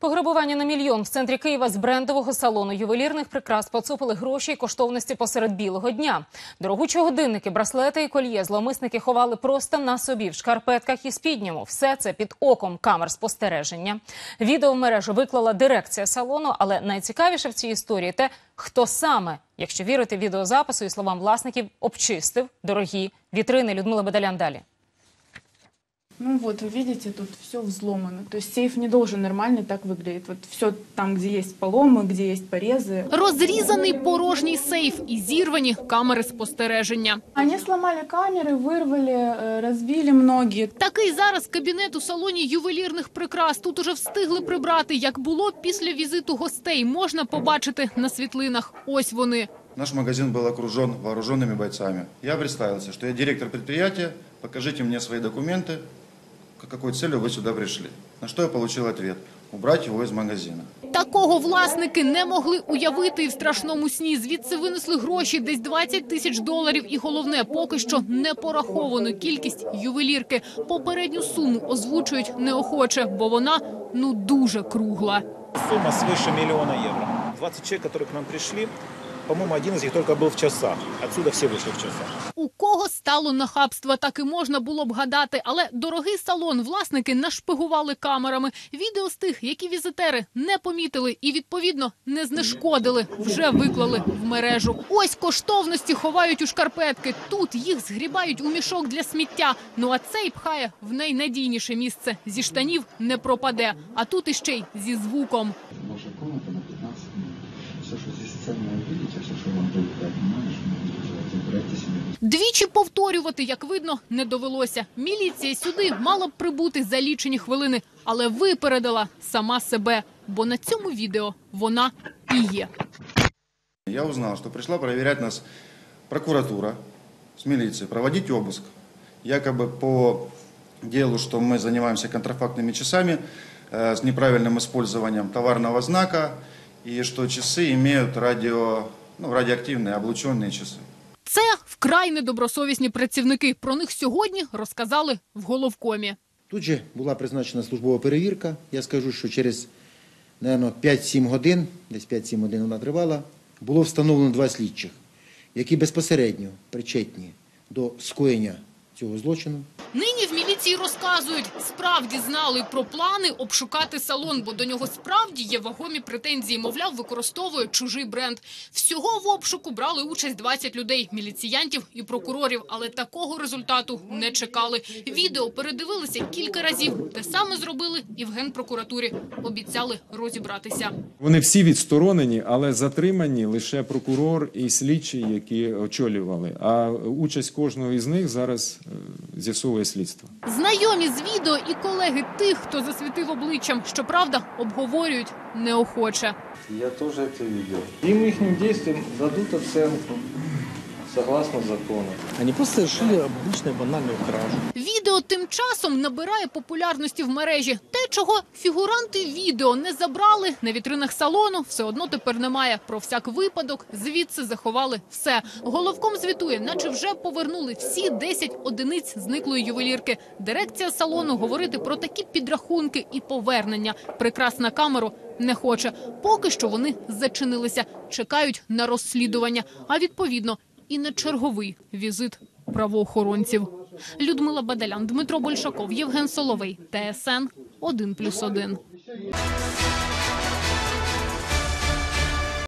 Пограбування на мільйон в центрі Києва з брендового салону ювелірних прикрас поцупили гроші і коштовності посеред білого дня. Дорогучі годинники, браслети і кольє зловмисники ховали просто на собі в шкарпетках і спідньому. Все це під оком камер спостереження. Відео в мережу виклала дирекція салону, але найцікавіше в цій історії те, хто саме, якщо вірити відеозапису і словам власників, обчистив дорогі вітрини. Людмила Бедалян далі. Ну вот, вы видите, тут все взломано. То есть сейф не должен нормально так выглядеть. Вот все там, где есть поломы, где есть порезы. Розрізаний порожній сейф і зірвані камери спостереження. Они сломали камеры, вырвали, э, разбили многие. Такий зараз кабінет у салоні ювелірних прикрас. Тут уже встигли прибрати, як було після візиту гостей. Можна побачити на світлинах. Ось вони. Наш магазин был окружен вооруженными бойцами. Я представился, что я директор предприятия, покажите мне свои документы, к какой целью вы сюда пришли. На что я получил ответ – убрать его из магазина. Такого власники не могли уявити і в страшному сні. Звідси винесли гроші, десь 20 тисяч доларів. І головне, поки що не пораховану кількість ювелірки. Попередню суму озвучують неохоче, бо вона ну дуже кругла. Сумма свыше миллиона евро. 20 человек, которые к нам пришли, по-моему, один из них только был в часах. Отсюда все вышли в часах. У кого стало нахабства, так і можна було б гадати. Але дорогий салон власники нашпигували камерами. Відео з тих, які візитери не помітили і відповідно не знешкодили, вже виклали в мережу. Ось коштовності ховають у шкарпетки. Тут їх згрібають у мішок для сміття. Ну а цей пхає в найнадійніше місце. Зі штанів не пропаде. А тут іще й зі звуком. Двічі повторювати, як видно, не довелося. Міліція сюди мала б прибути за лічені хвилини, але випередила сама себе, бо на цьому відео вона і є. Я узнал, что пришла проверять нас прокуратура с милицией, проводить обыск. Якобы по делу, что мы занимаемся контрафактными часами э, с неправильным использованием товарного знака, и что часы имеют радио, ну, радиоактивные облученные часы. Це вкрай недобросовісні працівники. Про них сьогодні розказали в головкомі. Тут же була призначена службова перевірка. Я скажу, що через наверно, 5-7 годин, десь 5-7 годин вона тривала, було встановлено два слідчих, які безпосередньо причетні до скоєння цього злочину. Нині в міліції розказують, справді знали про плани обшукати салон, бо до нього справді є вагомі претензії. Мовляв, використовує чужий бренд. Всього в обшуку брали участь 20 людей, міліціянтів і прокурорів, але такого результату не чекали. Відео передивилися кілька разів. Те саме зробили і в генпрокуратурі. Обіцяли розібратися. Вони всі відсторонені, але затримані лише прокурор і слідчі, які очолювали. А участь кожного із них зараз з'ясовує слідство. Знайомі з відео і колеги тих, хто засвітив обличчям, щоправда, обговорюють неохоче. Я теж це видел. Їм їхнім действиям дадуть оценку согласно закону. Они просто совершили обычную банальную кражу. Відео тим часом набирає популярності в мережі. Те, чого фігуранти відео не забрали на вітринах салону, все одно тепер немає. Про всяк випадок звідси заховали все. Головком звітує, наче вже повернули всі 10 одиниць зниклої ювелірки. Дирекція салону говорити про такі підрахунки і повернення прикрас на камеру не хоче. Поки що вони зачинилися, чекають на розслідування. А відповідно і не черговий візит правоохоронців. Людмила Бадалян, Дмитро Большаков, Євген Соловей, ТСН 1+,1.